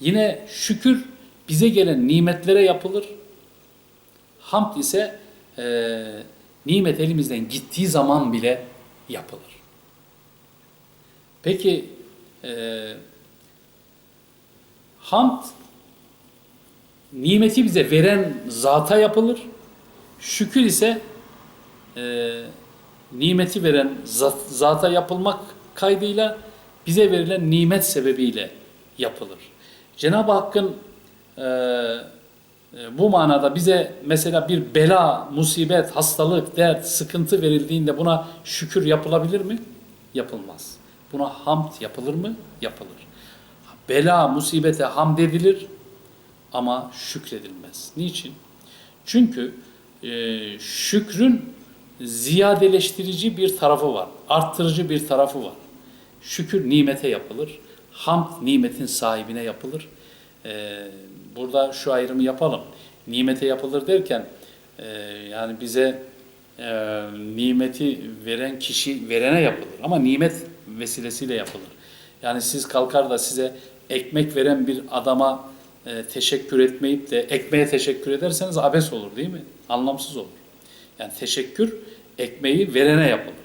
Yine şükür bize gelen nimetlere yapılır. Hamd ise e, nimet elimizden gittiği zaman bile yapılır. Peki e, hamd nimeti bize veren zata yapılır. Şükür ise e, nimeti veren zat, zata yapılmak kaydıyla bize verilen nimet sebebiyle yapılır. Cenab-ı Hakk'ın e, e, bu manada bize mesela bir bela, musibet, hastalık, dert, sıkıntı verildiğinde buna şükür yapılabilir mi? Yapılmaz. Buna hamd yapılır mı? Yapılır. Bela, musibete hamd edilir ama şükredilmez. Niçin? Çünkü e, şükrün ziyadeleştirici bir tarafı var. Arttırıcı bir tarafı var. Şükür nimete yapılır. Hamd nimetin sahibine yapılır. E, burada şu ayrımı yapalım. Nimete yapılır derken e, yani bize e, nimeti veren kişi verene yapılır. Ama nimet vesilesiyle yapılır. Yani siz kalkar da size ekmek veren bir adama e, teşekkür etmeyip de ekmeğe teşekkür ederseniz abes olur değil mi? Anlamsız olur. Yani teşekkür ekmeği verene yapılır.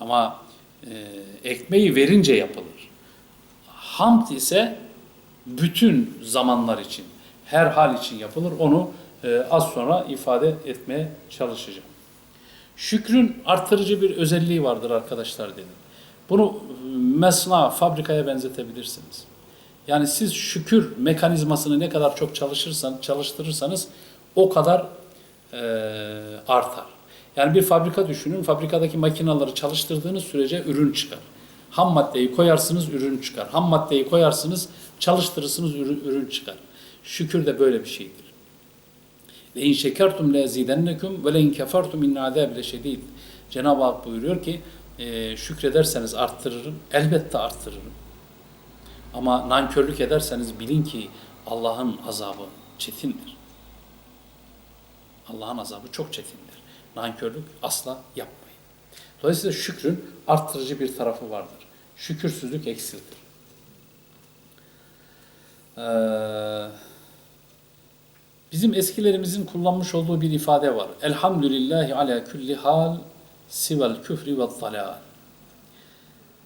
Ama e, ekmeği verince yapılır. Hamd ise bütün zamanlar için, her hal için yapılır. Onu e, az sonra ifade etmeye çalışacağım. Şükrün artırıcı bir özelliği vardır arkadaşlar dedim. Bunu e, mesna, fabrikaya benzetebilirsiniz. Yani siz şükür mekanizmasını ne kadar çok çalışırsan, çalıştırırsanız o kadar e, artar. Yani bir fabrika düşünün, fabrikadaki makinaları çalıştırdığınız sürece ürün çıkar. Ham maddeyi koyarsınız, ürün çıkar. Ham maddeyi koyarsınız, çalıştırırsınız, ürün, ürün çıkar. Şükür de böyle bir şeydir. Ve in şekertum le zidennekum ve le in kefertum inne azabe şedid. Cenab-ı Hak buyuruyor ki e, şükrederseniz arttırırım, elbette arttırırım. Ama nankörlük ederseniz bilin ki Allah'ın azabı çetindir. Allah'ın azabı çok çetindir. Nankörlük asla yapmayın. Dolayısıyla şükrün arttırıcı bir tarafı vardır. Şükürsüzlük eksiltir. Ee, bizim eskilerimizin kullanmış olduğu bir ifade var. Elhamdülillahi ala kulli hal sivel küfri ve dalal.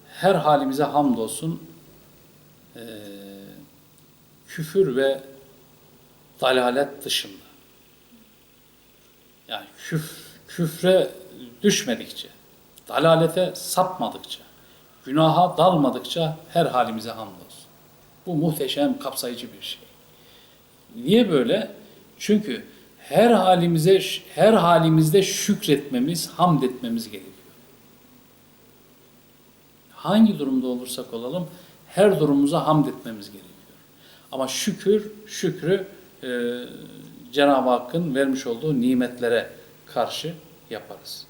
Her halimize hamdolsun. Ee, küfür ve dalalet dışında. Yani küf, küfre düşmedikçe, dalalete sapmadıkça, günaha dalmadıkça her halimize hamdolsun. Bu muhteşem, kapsayıcı bir şey. Niye böyle? Çünkü her halimize her halimizde şükretmemiz, hamd etmemiz gerekiyor. Hangi durumda olursak olalım her durumumuza hamd etmemiz gerekiyor. Ama şükür, şükrü e, Cenab-ı Hakk'ın vermiş olduğu nimetlere karşı yaparız.